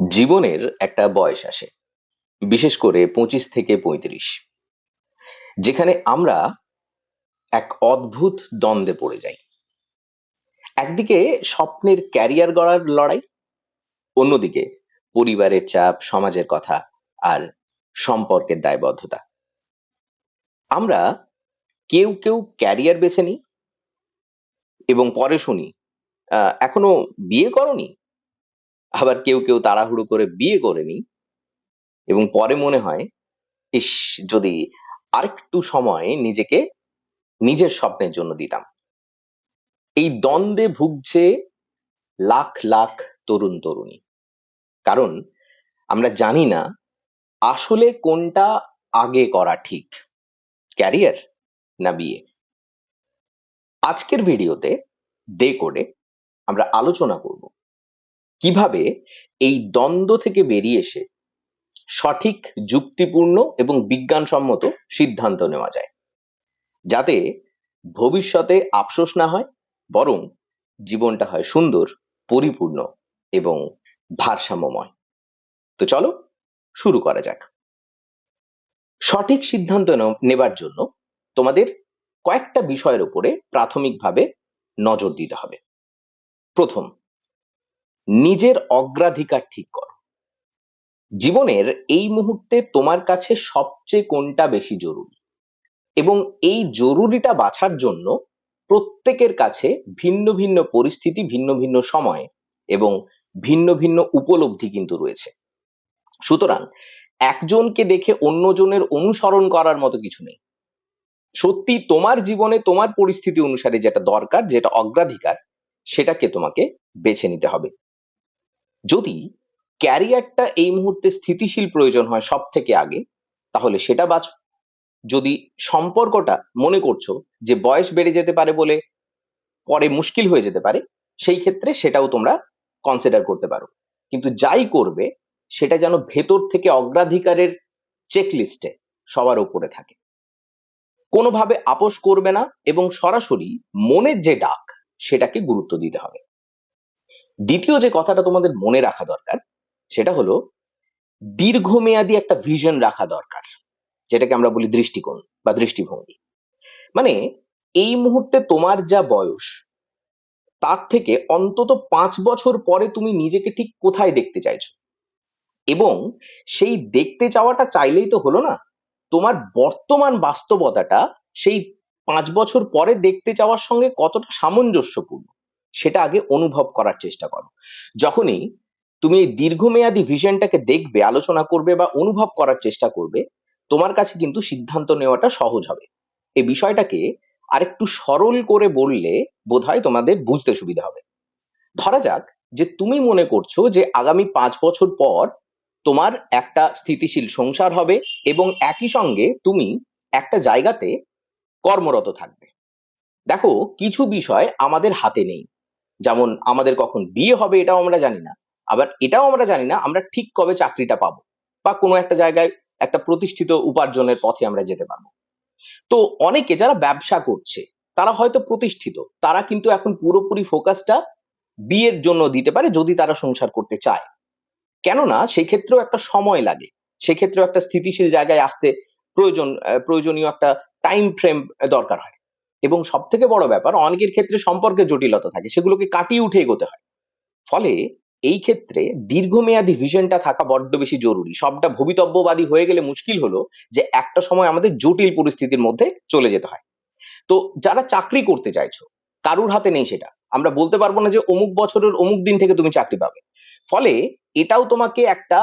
জীবনের একটা বয়স আসে, বিশেষ করে পঁচিশ থেকে পঁয়ত্রিশ, যেখানে আমরা এক অদ্ভুত দ্বন্দ্বে পড়ে যাই। একদিকে স্বপ্নের ক্যারিয়ার গড়ার লড়াই, অন্যদিকে পরিবারের চাপ, সমাজের কথা আর সম্পর্কের দায়বদ্ধতা। আমরা কেউ কেউ ক্যারিয়ার বেছে নিই এবং পরে শুনি এখনও বিয়ে করনি? আবার কেউ কেউ তাড়াহুড়ো করে বিয়ে করেনি এবং পরে মনে হয়, ইস, যদি আরেকটু সময় নিজেকে নিজের স্বপ্নের জন্য দিতাম। এই দ্বন্দ্বে ভুগছে লাখ লাখ তরুণ তরুণী। কারণ আমরা জানি না আসলে কোনটা আগে করা ঠিক, ক্যারিয়ার না বিয়ে। আজকের ভিডিওতে দে কোডে আমরা আলোচনা করব কীভাবে এই দ্বন্দ্ব থেকে বেরিয়ে এসে সঠিক, যুক্তিপূর্ণ এবং বিজ্ঞানসম্মত সিদ্ধান্ত নেওয়া যায়। যাতে ভবিষ্যতে আফসোস না হয়, বরং জীবনটা হয় সুন্দর, পরিপূর্ণ এবং ভারসাম্যময়। তো চলো শুরু করা যাক। সঠিক সিদ্ধান্ত নেবার জন্য তোমাদের কয়েকটা বিষয়ের উপরে প্রাথমিকভাবে নজর দিতে হবে। প্রথম নিজের অগ্রাধিকার ঠিক করো। জীবনের এই মুহূর্তে তোমার কাছে সবচেয়ে কোনটা বেশি জরুরি? এবং এই জরুরিটা বাছার জন্য প্রত্যেকের কাছে ভিন্ন ভিন্ন পরিস্থিতি, ভিন্ন ভিন্ন সময় এবং ভিন্ন ভিন্ন উপলব্ধি কিন্তু রয়েছে। সুতরাং একজনকে দেখে অন্যজনের অনুসরণ করার মতো কিছু নেই। সত্যি তোমার জীবনে তোমার পরিস্থিতি অনুসারে যেটা দরকার, যেটা অগ্রাধিকার, সেটাকে তোমাকে বেছে নিতে হবে। যদি ক্যারিয়ারটা এই মুহূর্তে স্থিতিশীল প্রয়োজন হয় সব থেকে আগে, তাহলে সেটা বাছো যদি সম্পর্কটা মনে করছ যে বয়স বেড়ে যেতে পারে বলে পরে মুশকিল হয়ে যেতে পারে, সেই ক্ষেত্রে সেটাও তোমরা কনসিডার করতে পারো। কিন্তু যাই করবে, সেটা যেন ভেতর থেকে অগ্রাধিকারের চেকলিস্টে সবার উপরে থাকে। কোনোভাবে আপোষ করবে না এবং সরাসরি মনের যে ডাক, সেটাকে গুরুত্ব দিতে হবে। দ্বিতীয় যে কথাটা তোমাদের মনে রাখা দরকার, সেটা হলো দীর্ঘমেয়াদী একটা ভিশন রাখা দরকার, যেটাকে আমরা বলি দৃষ্টিকোণ বা দৃষ্টিভঙ্গি। মানে এই মুহূর্তে তোমার যা বয়স, তার থেকে অন্তত পাঁচ বছর পরে তুমি নিজেকে ঠিক কোথায় দেখতে চাইছো? এবং সেই দেখতে চাওয়াটা চাইলেই তো হলো না, তোমার বর্তমান বাস্তবতাটা সেই পাঁচ বছর পরে দেখতে চাওয়ার সঙ্গে কতটা সামঞ্জস্যপূর্ণ? সেটা আগে অনুভব করার চেষ্টা করো। যখনই তুমি এই দীর্ঘমেয়াদী ভিশনটাকে দেখবে, আলোচনা করবে বা অনুভব করার চেষ্টা করবে, তোমার কাছে কিন্তু সিদ্ধান্ত নেওয়াটা সহজ হবে। এই বিষয়টাকে আরেকটু সরল করে বললে বোধহয় তোমাদের বুঝতে সুবিধা হবে। ধরা যাক যে তুমি মনে করছ যে আগামী পাঁচ বছর পর তোমার একটা স্থিতিশীল সংসার হবে এবং একই সঙ্গে তুমি একটা জায়গাতে কর্মরত থাকবে। দেখো, কিছু বিষয় আমাদের হাতে নেই। যেমন আমাদের কখন বিয়ে হবে এটাও আমরা জানি না। আবার এটাও আমরা জানি না আমরা ঠিক কবে চাকরিটা পাবো বা কোনো একটা জায়গায় একটা প্রতিষ্ঠিত উপার্জনের পথে আমরা যেতে পারব। তো অনেকে যারা ব্যবসা করছে, তারা হয়তো প্রতিষ্ঠিত, তারা কিন্তু এখন পুরোপুরি ফোকাসটা বিয়ের জন্য দিতে পারে যদি তারা সংসার করতে চায়। কেননা সেই ক্ষেত্রেও একটা সময় লাগে, সেক্ষেত্রেও একটা স্থিতিশীল জায়গায় আসতে প্রয়োজন প্রয়োজনীয় একটা টাইম ফ্রেম দরকার হয়। এবং সব থেকে বড় ব্যাপার, অনেকের ক্ষেত্রে সম্পর্কে জটিলতা থাকে, সেগুলোকে কাটিয়ে উঠে এগোতে হয়। ফলে এই ক্ষেত্রে দীর্ঘমেয়াদী ভিশনটা থাকা বড্ড বেশি জরুরি। সবটা ভবিতব্যবাদী হয়ে গেলে মুশকিল হলো যে একটা সময় আমাদের জটিল পরিস্থিতির মধ্যে চলে যেতে হয়। তো যারা চাকরি করতে চাইছো, কারুর হাতে নেই সেটা। আমরা বলতে পারব না যে অমুক বছরের অমুক দিন থেকে তুমি চাকরি পাবে। ফলে এটাও তোমাকে একটা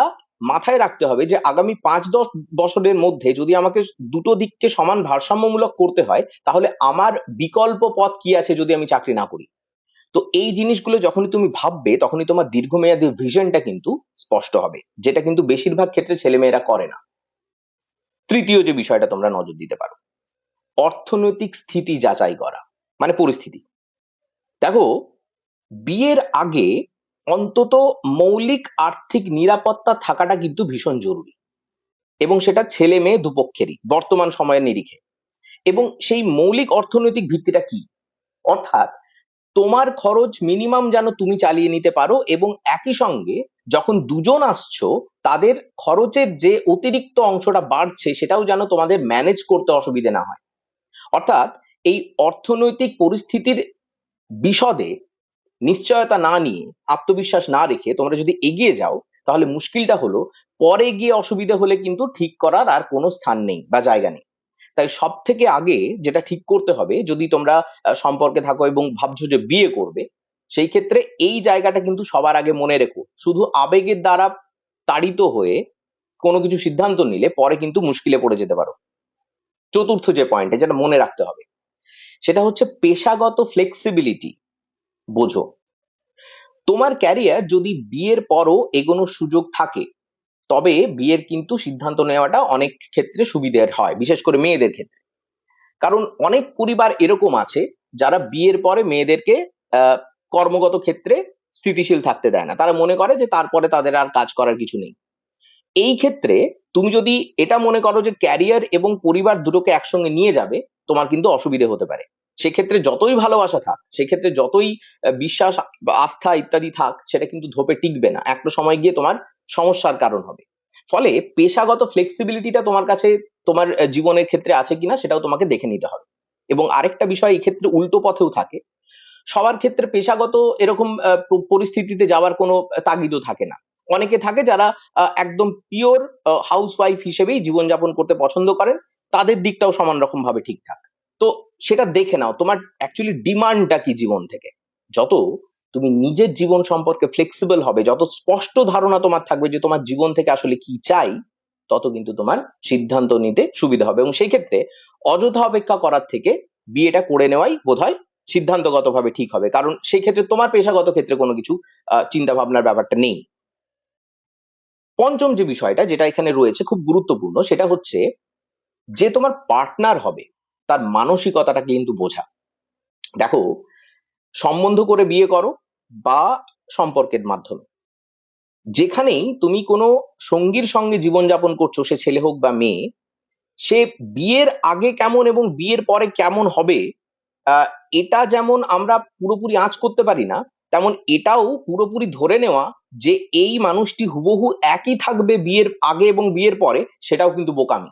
মাথায় রাখতে হবে যে আগামী পাঁচ দশ বছরের মধ্যে যদি আমাকে দুটো দিককে সমান ভারসাম্যমূলক করতে হয়, তাহলে আমার বিকল্প পথ কি আছে যদি আমি চাকরি না করি? তো এই জিনিসগুলো যখনই তুমি ভাববে, তখনই তোমার দীর্ঘমেয়াদী ভিশনটা কিন্তু স্পষ্ট হবে, যেটা কিন্তু বেশিরভাগ ক্ষেত্রে ছেলেমেয়েরা করে না। তৃতীয় যে বিষয়টা তোমরা নজর দিতে পারো, অর্থনৈতিক স্থিতি যাচাই করা মানে পরিস্থিতি। দেখো, বিয়ের আগে অন্তত মৌলিক আর্থিক নিরাপত্তা থাকাটা কিন্তু ভীষণ জরুরি। এবং সেটা ছেলে মেয়ে দুপক্ষেরই, বর্তমান সময়ের নিরিখে। এবং সেই মৌলিক অর্থনৈতিক ভিত্তিটা কি? অর্থাৎ তোমার খরচ মিনিমাম যেন তুমি চালিয়ে নিতে পারো এবং একই সঙ্গে যখন দুজন আসছো, তাদের খরচের যে অতিরিক্ত অংশটা বাড়ছে, সেটাও যেন তোমাদের ম্যানেজ করতে অসুবিধে না হয়। অর্থাৎ এই অর্থনৈতিক পরিস্থিতির বিশদে নিশ্চয়তা না নিয়ে, আত্মবিশ্বাস না রেখে তোমরা যদি এগিয়ে যাও, তাহলে মুশকিলটা হলো পরে গিয়ে অসুবিধা হলে কিন্তু ঠিক করার আর কোনো স্থান নেই বা জায়গা নেই। তাই সব থেকে আগে যেটা ঠিক করতে হবে, যদি তোমরা সম্পর্কে থাকো এবং ভাবছ যে বিয়ে করবে, সেই ক্ষেত্রে এই জায়গাটা কিন্তু সবার আগে মনে রেখো। শুধু আবেগের দ্বারা তাড়িত হয়ে কোনো কিছু সিদ্ধান্ত নিলে পরে কিন্তু মুশকিলে পড়ে যেতে পারো। চতুর্থ যে পয়েন্টে যেটা মনে রাখতে হবে। সেটা হচ্ছে পেশাগত ফ্লেক্সিবিলিটি বোঝো। তোমার ক্যারিয়ার যদি বিয়ের পরও এগোনোর সুযোগ থাকে, তবে বিয়ের কিন্তু সিদ্ধান্ত নেওয়াটা অনেক ক্ষেত্রে সুবিধের হয়, বিশেষ করে মেয়েদের ক্ষেত্রে। কারণ অনেক পরিবার এরকম আছে, যারা বিয়ের পরে মেয়েদেরকে কর্মগত ক্ষেত্রে স্থিতিশীল থাকতে দেয় না। তারা মনে করে যে তারপরে তাদের আর কাজ করার কিছু নেই। এই ক্ষেত্রে তুমি যদি এটা মনে করো যে ক্যারিয়ার এবং পরিবার দুটোকে একসঙ্গে নিয়ে যাবে, তোমার কিন্তু অসুবিধে হতে পারে। সেক্ষেত্রে যতই ভালোবাসা থাক, সেক্ষেত্রে যতই বিশ্বাস, আস্থা ইত্যাদি থাক, সেটা কিন্তু ধোপে টিকবে না। একটা সময় গিয়ে তোমার সমস্যার কারণ হবে। ফলে পেশাগত ফ্লেক্সিবিলিটিটা তোমার কাছে, তোমার জীবনের ক্ষেত্রে আছে কিনা সেটাও তোমাকে দেখে নিতে হবে। এবং আরেকটা বিষয় ক্ষেত্রে উল্টো পথেও থাকে। সবার ক্ষেত্রে পেশাগত এরকম পরিস্থিতিতে যাওয়ার কোনো তাগিদও থাকে না। অনেকে থাকে যারা একদম পিওর হাউস ওয়াইফ হিসেবেই জীবনযাপন করতে পছন্দ করেন। তাদের দিকটাও সমান রকম ভাবে ঠিকঠাক। তো সেটা দেখে নাও, তোমার অ্যাকচুয়ালি ডিমান্ডটা কি জীবন থেকে? যত তুমি নিজের জীবন সম্পর্কে ফ্লেক্সিবল হবে, যত স্পষ্ট ধারণা তোমার থাকবে যে তোমার জীবন থেকে আসলে কি চাই, তত কিন্তু তোমার সিদ্ধান্ত নিতে সুবিধা হবে। এবং সেই ক্ষেত্রে অযথা অপেক্ষা করার থেকে বিয়েটা করে নেওয়াই বোধহয় সিদ্ধান্তগতভাবে ঠিক হবে। কারণ সেই ক্ষেত্রে তোমার পেশাগত ক্ষেত্রে কোনো কিছু চিন্তা ভাবনার ব্যাপারটা নেই। পঞ্চম যে বিষয়টা, যেটা এখানে রয়েছে, খুব গুরুত্বপূর্ণ, সেটা হচ্ছে যে তোমার পার্টনার হবে তার মানসিকতাটাকে কিন্তু বোঝা। দেখো, সম্বন্ধ করে বিয়ে করো বা সম্পর্কের মাধ্যমে। যেখানেই তুমি কোনো সঙ্গীর সঙ্গে জীবনযাপন করছ, সে ছেলে হোক বা মেয়ে, সে বিয়ের আগে কেমন এবং বিয়ের পরে কেমন হবে এটা যেমন আমরা পুরোপুরি আঁচ করতে পারি না, তেমন এটাও পুরোপুরি ধরে নেওয়া যে এই মানুষটি হুবহু একই থাকবে বিয়ের আগে এবং বিয়ের পরে, সেটাও কিন্তু বোকামি।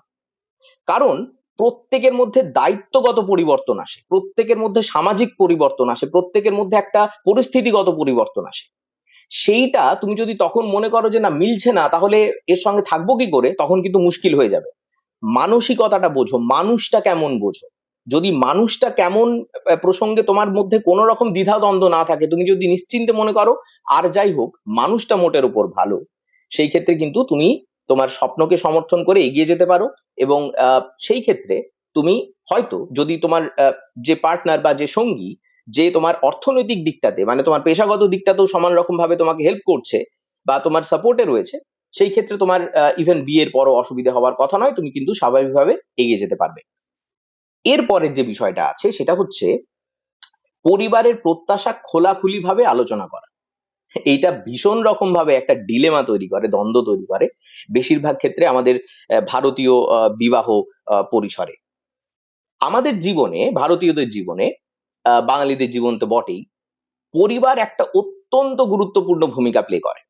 কারণ প্রত্যেকের মধ্যে দায়িত্বগত পরিবর্তন আসে, প্রত্যেকের মধ্যে সামাজিক পরিবর্তন আসে, প্রত্যেকের মধ্যে একটা পরিস্থিতিগত পরিবর্তন আসে। সেইটা তুমি যদি তখন মনে করো যে না, মিলছে না, তাহলে এর সঙ্গে থাকব কি করে? তখন কিন্তু মুশকিল হয়ে যাবে। মানসিকতাটা বোঝো, মানুষটা কেমন বোঝো? যদি মানুষটা কেমন প্রসঙ্গে তোমার মধ্যে কোনো রকম দ্বিধাদ্বন্দ্ব না থাকে, তুমি যদি নিশ্চিন্তে মনে করো, আর যাই হোক, মানুষটা মোটের উপর ভালো, সেই ক্ষেত্রে কিন্তু তুমি তোমার স্বপ্নকে সমর্থন করে এগিয়ে যেতে পারো এবং সেই ক্ষেত্রে তুমি হয়তো যদি তোমার যে পার্টনার বা যে সঙ্গী যে তোমার অর্থনৈতিক দিকটাতে মানে তোমার পেশাগত দিকটাতেও সমান রকম ভাবে তোমাকে হেল্প করছে বা তোমার সাপোর্টে রয়েছে, সেই ক্ষেত্রে তোমার ইভেন বিয়ের পরও অসুবিধা হওয়ার কথা নয়, তুমি কিন্তু স্বাভাবিকভাবে এগিয়ে যেতে পারবে। এরপরের যে বিষয়টা আছে সেটা হচ্ছে পরিবারের প্রত্যাশা খোলাখুলি ভাবে আলোচনা করা। এইটা ভীষণ রকম ভাবে একটা ডিলেমা তৈরি করে, দ্বন্দ্ব তৈরি করে বেশিরভাগ ক্ষেত্রে আমাদের ভারতীয় বিবাহ পরিসরে। আমাদের জীবনে, ভারতীয়দের জীবনে বাঙালিদের জীবন তো বটেই, পরিবার একটা অত্যন্ত গুরুত্বপূর্ণ ভূমিকা প্লে করে।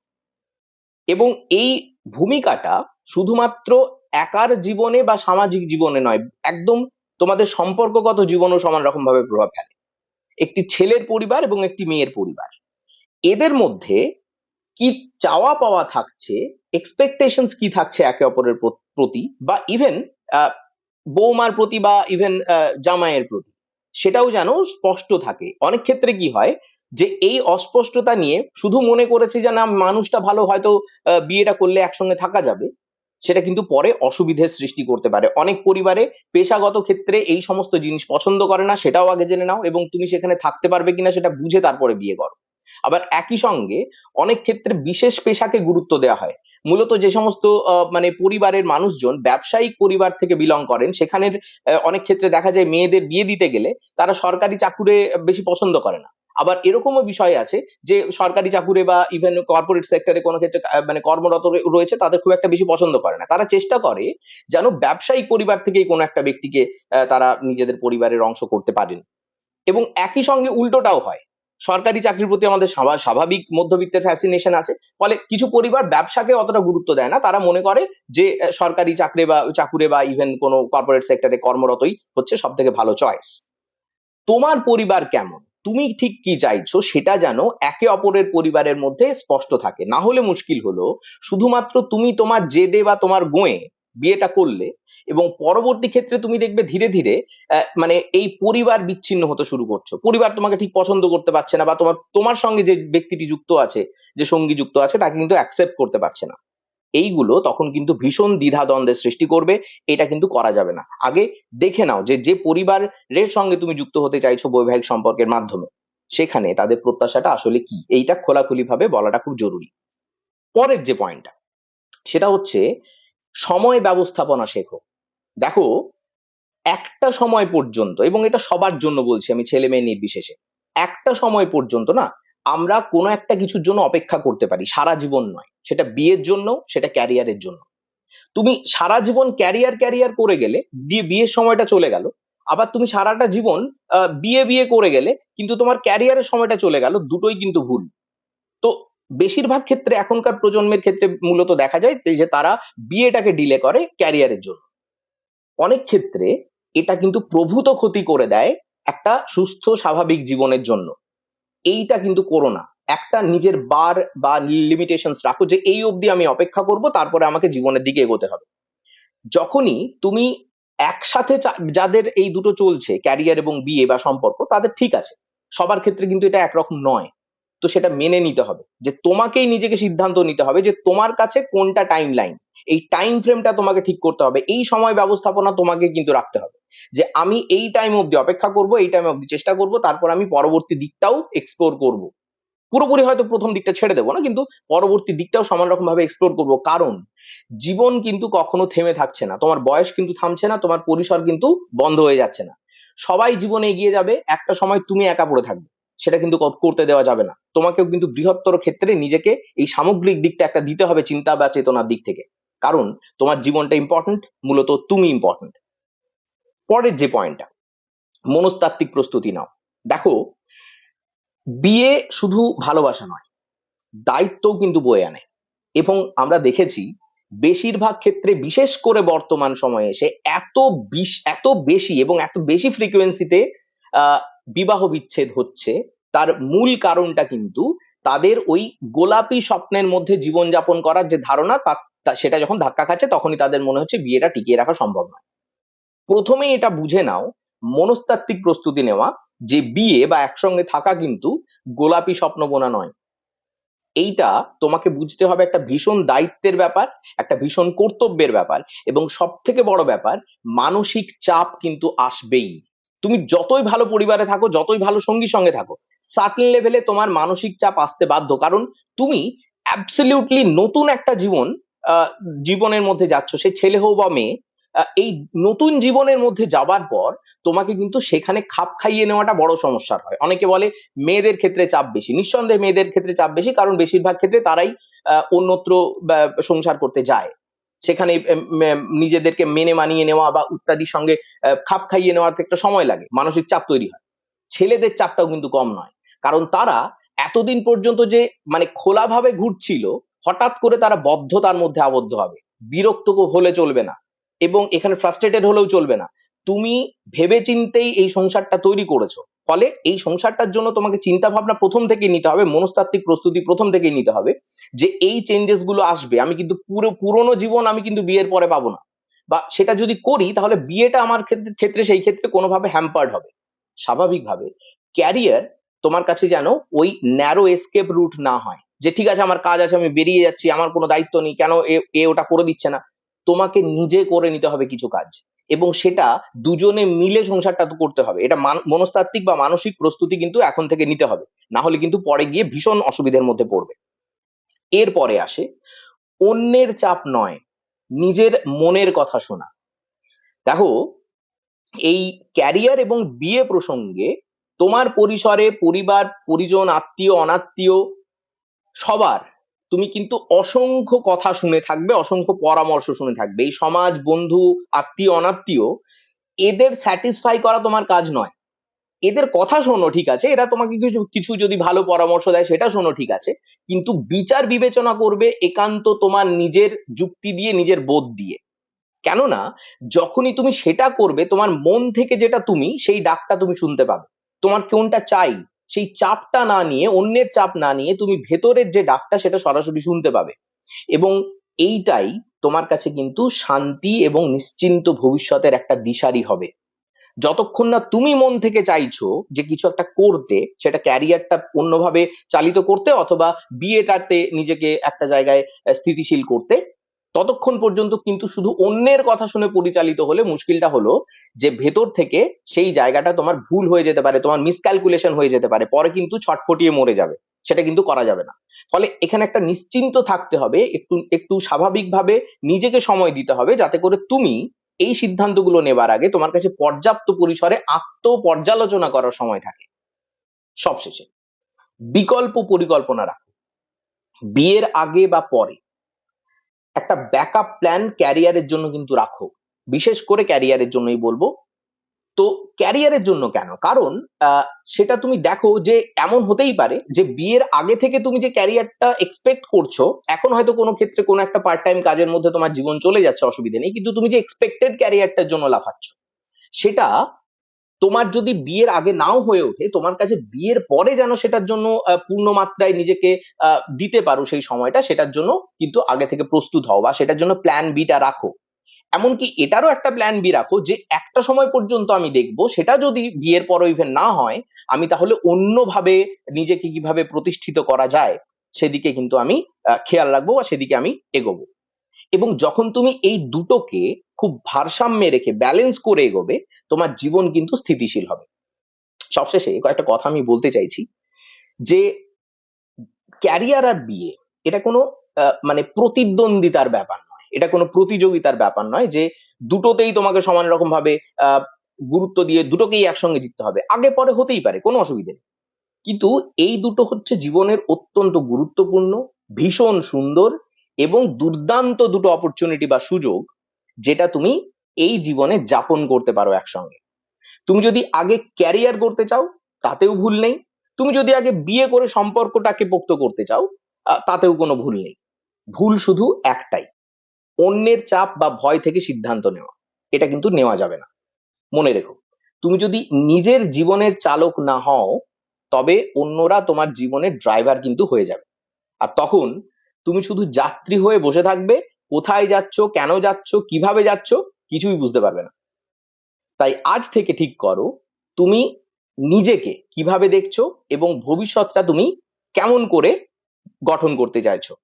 এবং এই ভূমিকাটা শুধুমাত্র একার জীবনে বা সামাজিক জীবনে নয়, একদম তোমাদের সম্পর্কগত জীবনও সমান রকম ভাবে প্রভাব ফেলে। একটি ছেলের পরিবার এবং একটি মেয়ের পরিবার। এদের মধ্যে কি চাওয়া পাওয়া থাকছে এক্সপেকটেশনস কি থাকছে একে অপরের প্রতি বা ইভেন বৌমার প্রতি বা ইভেন জামাইয়ের প্রতি। সেটাও যেন স্পষ্ট থাকে। অনেক ক্ষেত্রে কি হয় যে এই অস্পষ্টতা নিয়ে শুধু মনে করেছে যে না, মানুষটা ভালো হয়তো বিয়েটা করলে একসঙ্গে থাকা যাবে। সেটা কিন্তু পরে অসুবিধের সৃষ্টি করতে পারে। অনেক পরিবারে পেশাগত ক্ষেত্রে এই সমস্ত জিনিস পছন্দ করে না, সেটাও আগে জেনে নাও এবং তুমি সেখানে থাকতে পারবে কিনা সেটা বুঝে তারপরে বিয়ে করো। আবার একই সঙ্গে অনেক ক্ষেত্রে বিশেষ পেশাকে গুরুত্ব দেওয়া হয়। মূলত যে সমস্ত মানে পরিবারের মানুষজন, ব্যবসায়িক পরিবার থেকে বিলং করেন, সেখানের অনেক ক্ষেত্রে দেখা যায় মেয়েদের বিয়ে দিতে গেলে তারা সরকারি চাকুরে বেশি পছন্দ করে না। আবার এরকমও বিষয় আছে যে সরকারি চাকুরে বা ইভেন কর্পোরেট সেক্টরে কোনো ক্ষেত্রে মানে কর্মরত রয়েছে, তাদের খুব একটা বেশি পছন্দ করে না। তারা চেষ্টা করে যেন ব্যবসায়িক পরিবার থেকেই কোনো একটা ব্যক্তিকে তারা নিজেদের পরিবারের অংশ করতে পারেন। এবং একই সঙ্গে উল্টোটাও হয়। সরকারি চাকরির প্রতি আমাদের স্বাভাবিক মধ্যবিত্তের ফ্যাসিনেশন আছে। ফলে কিছু পরিবার ব্যবসাকে অতটা গুরুত্ব দেয় না। তারা মনে করে যে সরকারি চাকরি বা, চাকুরে বা ইভেন কোনো কর্পোরেট সেক্টরে কর্মরতই হচ্ছে সব থেকে ভালো চয়েস তোমার পরিবার কেমন? তুমি ঠিক কি চাইছো? সেটা যেন একে অপরের পরিবারের মধ্যে স্পষ্ট থাকে। না হলে মুশকিল হলো, শুধুমাত্র তুমি তোমার জেদে বা তোমার গোয়ে বিয়েটা করলে এবং পরবর্তী ক্ষেত্রে তুমি দেখবে ধীরে ধীরে মানে এই পরিবার বিচ্ছিন্ন হতে শুরু করছ। পরিবার তোমাকে ঠিক পছন্দ করতে পারছে না বা তোমার তোমার সঙ্গে যে ব্যক্তিটি যুক্ত আছে, যে সঙ্গী যুক্ত আছে, তাকে কিন্তু অ্যাকসেপ্ট করতে পারছে না। এইগুলো তখন কিন্তু ভীষণ দ্বিধাদ্বন্দ্বের সৃষ্টি করবে, এটা কিন্তু করা যাবে না। আগে দেখে নাও যে যে পরিবারের সঙ্গে তুমি যুক্ত হতে চাইছো বৈবাহিক সম্পর্কের মাধ্যমে, সেখানে তাদের প্রত্যাশাটা আসলে কি? এইটা খোলাখুলি ভাবে বলাটা খুব জরুরি। পরের যে পয়েন্টটা সেটা হচ্ছে সময় ব্যবস্থাপনা শেখো। দেখো, একটা সময় পর্যন্ত, এবং এটা সবার জন্য বলছি আমি ছেলে মেয়ে নির্বিশেষে, একটা সময় পর্যন্ত না, আমরা কোনো একটা কিছুর জন্য অপেক্ষা করতে পারি, সারা জীবন নয়। সেটা বিয়ের জন্য, সেটা ক্যারিয়ারের জন্য। তুমি সারা জীবন ক্যারিয়ার ক্যারিয়ার করে গেলে, দিয়ে বিয়ের সময়টা চলে গেল, আবার তুমি সারাটা জীবন বিয়ে বিয়ে করে গেলে, কিন্তু তোমার ক্যারিয়ারের সময়টা চলে গেল, দুটোই কিন্তু ভুল। তো বেশিরভাগ ক্ষেত্রে এখনকার প্রজন্মের ক্ষেত্রে মূলত দেখা যায় যে- তারা বিয়েটাকে ডিলে করে ক্যারিয়ারের জন্য। অনেক ক্ষেত্রে এটা কিন্তু প্রভূত ক্ষতি করে দেয় একটা সুস্থ, স্বাভাবিক জীবনের জন্য। এইটা কিন্তু করো না। একটা নিজের বার বা লিমিটেশনস রাখো যে, এই অবধি আমি অপেক্ষা করব, তারপরে আমাকে জীবনের দিকে এগোতে হবে। যখনই তুমি একসাথে যাদের এই দুটো চলছে ক্যারিয়ার এবং বিয়ে বা সম্পর্ক, তাদের ঠিক আছে। সবার ক্ষেত্রে কিন্তু এটা একরকম নয়। তো সেটা মেনে নিতে হবে। যে তোমাকেই নিজেকে সিদ্ধান্ত নিতে হবে যে তোমার কাছে কোনটা টাইম লাইন এই টাইম ফ্রেমটা তোমাকে ঠিক করতে হবে। এই সময় ব্যবস্থাপনা তোমাকে কিন্তু রাখতে হবে। যে আমি এই টাইম অবধি অপেক্ষা করব, এই টাইম অবধি চেষ্টা করব, তারপর আমি পরবর্তী দিকটাও এক্সপ্লোর করব। পুরোপুরি হয়তো প্রথম দিকটা ছেড়ে দেবো না, কিন্তু পরবর্তী দিকটাও সমান রকম ভাবে এক্সপ্লোর করব। কারণ জীবন কিন্তু কখনো থেমে থাকছে না। তোমার বয়স কিন্তু থামছে না, তোমার পরিসর কিন্তু বন্ধ হয়ে যাচ্ছে না। সবাই জীবনে এগিয়ে যাবে, একটা সময় তুমি একা পড়ে থাকবে। সেটা কিন্তু করতে দেওয়া যাবে না। তোমাকেও কিন্তু বৃহত্তর ক্ষেত্রে নিজেকে এই সামগ্রিক দিকটা একটা দিতে হবে চিন্তা বা চেতনার দিক থেকে। কারণ তোমার জীবনটা ইম্পর্ট্যান্ট মূলত তুমি ইম্পর্ট্যান্ট পরের যে পয়েন্টটা মনস্তাত্ত্বিক প্রস্তুতি নাও। দেখো, বিয়ে শুধু ভালোবাসা নয়, দায়িত্বও কিন্তু বয়ে আনে। এবং আমরা দেখেছি, বেশিরভাগ ক্ষেত্রে বিশেষ করে বর্তমান সময়ে এসে এত বিশ, এত বেশি এবং এত বেশি ফ্রিকোয়েন্সিতে বিবাহ বিচ্ছেদ হচ্ছে, তার মূল কারণটা কিন্তু তাদের ওই গোলাপি স্বপ্নের মধ্যে জীবনযাপন করার যে ধারণা, তা- সেটা যখন ধাক্কা খাচ্ছে তখনই তাদের মনে হচ্ছে বিয়েটা টিকিয়ে রাখা সম্ভব নয়। প্রথমেই এটা বুঝে নাও, মনস্তাত্ত্বিক প্রস্তুতি নেওয়া যে বিয়ে বা একসঙ্গে থাকা কিন্তু গোলাপি স্বপ্ন বোনা নয়। এইটা তোমাকে বুঝতে হবে একটা ভীষণ দায়িত্বের ব্যাপার, একটা ভীষণ কর্তব্যের ব্যাপার এবং সব থেকে বড় ব্যাপার, মানসিক চাপ কিন্তু আসবেই। তুমি যতই ভালো পরিবারে থাকো, যতই ভালো সঙ্গীর সঙ্গে থাকো সার্টেন লেভেলে তোমার মানসিক চাপ আসতে বাধ্য। কারণ তুমি অ্যাবসলিউটলি নতুন একটা জীবন জীবনের মধ্যে যাচ্ছ। সে ছেলে হোক বা মেয়ে এই নতুন জীবনের মধ্যে যাবার পর তোমাকে কিন্তু সেখানে খাপ খাইয়ে নেওয়াটা বড় সমস্যার হয়। অনেকে বলে মেয়েদের ক্ষেত্রে চাপ বেশি। নিঃসন্দেহে মেয়েদের ক্ষেত্রে চাপ বেশি, কারণ বেশিরভাগ ক্ষেত্রে তারাই অন্যত্র সংসার করতে যায়। সেখানে নিজেদেরকে মেনে মানিয়ে নেওয়া বা ইত্যাদির সঙ্গে খাপ খাইয়ে নেওয়াতে একটা সময় লাগে, মানসিক চাপ তৈরি হয়। ছেলেদের চাপটাও কিন্তু কম নয়। কারণ তারা এতদিন পর্যন্ত যে মানে খোলাভাবে ঘুরছিল, হঠাৎ করে তারা বদ্ধতার মধ্যে আবদ্ধ হবে। বিরক্ত হলে চলবে না। এবং এখানে ফ্রাস্ট্রেটেড হলেও চলবে না। তুমি ভেবে চিন্তেই এই সংসারটা তৈরি করেছ। ফলে এই সংসারটার জন্য তোমাকে চিন্তা ভাবনা প্রথম থেকেই নিতে হবে, মনস্তাত্ত্বিক প্রস্তুতি প্রথম থেকেই নিতে হবে যে এই চেঞ্জেসগুলো আসবে। আমি কিন্তু পুরো, পুরোনো জীবন আমি কিন্তু বিয়ের পরে পাবো না। বা সেটা যদি করি তাহলে বিয়েটা আমার ক্ষেত্রে সেই ক্ষেত্রে কোনোভাবে হ্যাম্পার্ড হবে। স্বাভাবিকভাবে ক্যারিয়ার তোমার কাছে যেন ওই ন্যারো এসকেপ রুট না হয়। যে ঠিক আছে আমার কাজ আছে, আমি বেরিয়ে যাচ্ছি, আমার কোনো দায়িত্ব নেই, কেন এ ওটা করে দিচ্ছে না? তোমাকে নিজে করে নিতে হবে কিছু কাজ। এবং সেটা দুজনে মিলে সংসারটা তো করতে হবে। এটা মান- মনস্তাত্ত্বিক বা মানসিক প্রস্তুতি কিন্তু এখন থেকে নিতে হবে। না হলে কিন্তু পরে গিয়ে ভীষণ অসুবিধার মধ্যে পড়বে। এরপরে আসে, অন্যের চাপ নয়, নিজের মনের কথা শোনা। দেখো, এই ক্যারিয়ার এবং বিয়ে প্রসঙ্গে তোমার পরিসরে পরিবার, পরিজন, আত্মীয়, অনাত্মীয় সবার তুমি কিন্তু অসংখ্য কথা শুনে থাকবে, অসংখ্য পরামর্শ শুনে থাকবে। এই সমাজ, বন্ধু, আত্মীয়, অনাত্মীয়, এদের স্যাটিসফাই করা তোমার কাজ নয়। এদের কথা শোনো, ঠিক আছে? এরা তোমাকে কিছু কিছু যদি ভালো পরামর্শ দেয়, সেটা শোনো, ঠিক আছে? কিন্তু বিচার বিবেচনা করবে একান্ত তোমার নিজের যুক্তি দিয়ে, নিজের বোধ দিয়ে। কেননা, যখনই তুমি সেটা করবে, তোমার মন থেকে যেটা তুমি, সেই ডাকটা তুমি শুনতে পাবে। তোমার কোনটা চাই? সেই চাপটা না নিয়ে, অন্যের চাপ না নিয়ে তুমি ভেতরের যে ডাকটা সেটা সরাসরি শুনতে পাবে। এবং এইটাই তোমার কাছে কিন্তু শান্তি এবং নিশ্চিন্ত ভবিষ্যতের একটা দিশারি হবে। যতক্ষণ না তুমি মন থেকে চাইছো যে কিছু একটা করতে, সেটা ক্যারিয়ারটা অন্যভাবে চালিত করতে অথবা বিয়েটাতে নিজেকে একটা জায়গায় স্থিতিশীল করতে ততক্ষণ পর্যন্ত কিন্তু শুধু অন্যের কথা শুনে পরিচালিত হলে মুশকিলটা হলো যে ভেতর থেকে সেই জায়গাটা তোমার ভুল হয়ে যেতে পারে, তোমার মিসক্যালকুলেশন হয়ে যেতে পারে, পরে কিন্তু ছটফটিয়ে মরে যাবে, সেটা কিন্তু করা যাবে না। ফলে এখানে একটা নিশ্চিন্ত থাকতে হবে, একটু একটু স্বাভাবিকভাবে নিজেকে সময় দিতে হবে যাতে করে তুমি এই সিদ্ধান্তগুলো নেবার আগে তোমার কাছে পর্যাপ্ত পরিসরে আত্ম পর্যালোচনা করার সময় থাকে। সবশেষে, বিকল্প পরিকল্পনা রাখো। বিয়ের আগে বা পরে একটা ব্যাকআপ প্ল্যান ক্যারিয়ারের জন্য কিন্তু রাখো। বিশেষ করে ক্যারিয়ারের জন্যই বলব। তো ক্যারিয়ারের জন্য কেন? কারণ সেটা তুমি দেখো যে এমন হতেই পারে যে বিয়ের আগে থেকে তুমি যে ক্যারিয়ারটা এক্সপেক্ট করছ, এখন হয়তো কোনো ক্ষেত্রে কোনো একটা পার্ট টাইম কাজের মধ্যে তোমার জীবন চলে যাচ্ছে, অসুবিধা নেই। কিন্তু তুমি যে এক্সপেক্টেড ক্যারিয়ারটার জন্য লাফাচ্ছ, সেটা তোমার যদি বিয়ের আগে নাও হয়ে ওঠে, তোমার কাছে বিয়ের পরে যেন সেটার জন্য পূর্ণ মাত্রায় নিজেকে দিতে পারো সেই সময়টা, সেটার জন্য কিন্তু আগে থেকে প্রস্তুত হও বা সেটার জন্য প্ল্যান বিটা রাখো। এমনকি এটারও একটা প্ল্যান বি রাখো যে একটা সময় পর্যন্ত আমি দেখব সেটা যদি বিয়ের পর ইভেন না হয়, আমি তাহলে অন্যভাবে নিজেকে কীভাবে প্রতিষ্ঠিত করা যায়, সেদিকে কিন্তু আমি খেয়াল রাখব বা সেদিকে আমি এগোবো। এবং যখন তুমি এই দুটোকে খুব ভারসাম্যে রেখে ব্যালেন্স করে এগোবে, তোমার জীবন কিন্তু স্থিতিশীল হবে। সবশেষে কয়েকটা কথা আমি বলতে চাইছি যে ক্যারিয়ার আর বিয়ে, এটা কোনো মানে প্রতিদ্বন্দ্বিতার ব্যাপার নয়। এটা কোনো প্রতিযোগিতার ব্যাপার নয় যে, দুটোতেই তোমাকে সমান রকম ভাবে গুরুত্ব দিয়ে দুটোকেই একসঙ্গে জিততে হবে। আগে পরে হতেই পারে, কোনো অসুবিধে নেই। কিন্তু এই দুটো হচ্ছে জীবনের অত্যন্ত গুরুত্বপূর্ণ, ভীষণ সুন্দর এবং দুর্দান্ত দুটো অপরচুনিটি বা সুযোগ যেটা তুমি এই জীবনে যাপন করতে পারো একসঙ্গে। তুমি যদি আগে ক্যারিয়ার করতে চাও, তাতেও ভুল নেই। তুমি যদি আগে বিয়ে করে সম্পর্কটাকে পোক্ত করতে চাও তাতেও কোনো ভুল নেই। ভুল শুধু একটাই, অন্যের চাপ বা ভয় থেকে সিদ্ধান্ত নেওয়া। এটা কিন্তু নেওয়া যাবে না। মনে রেখো, তুমি যদি নিজের জীবনের চালক না হও, তবে অন্যরা তোমার জীবনের ড্রাইভার কিন্তু হয়ে যাবে। আর তখন তুমি শুধু যাত্রী হয়ে বসে থাকবে, কোথায় যাচ্ছ, কেন যাচ্ছ, কীভাবে যাচ্ছ, কিছুই বুঝতে পারবে না। তাই আজ থেকে ঠিক করো, তুমি নিজেকে কীভাবে দেখছ এবং ভবিষ্যৎটা তুমি কেমন করে গঠন করতে চাইছো।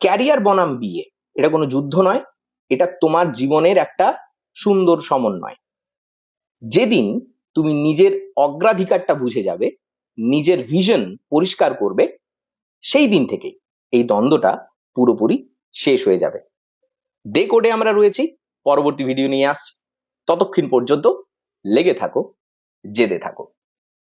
ক্যারিয়ার বনাম বিয়ে, এটা কোনো যুদ্ধ নয়, এটা তোমার জীবনের একটা সুন্দর সমন্বয়। যেদিন তুমি নিজের অগ্রাধিকারটা বুঝে যাবে, নিজের ভিশন পরিষ্কার করবে, সেই দিন থেকেই। এই দ্বন্দ্বটা পুরোপুরি শেষ হয়ে যাবে। ডে কোডে আমরা রয়েছি, পরবর্তী ভিডিও নিয়ে আসছি। ততক্ষণ পর্যন্ত লেগে থাকো, জেদে থাকো।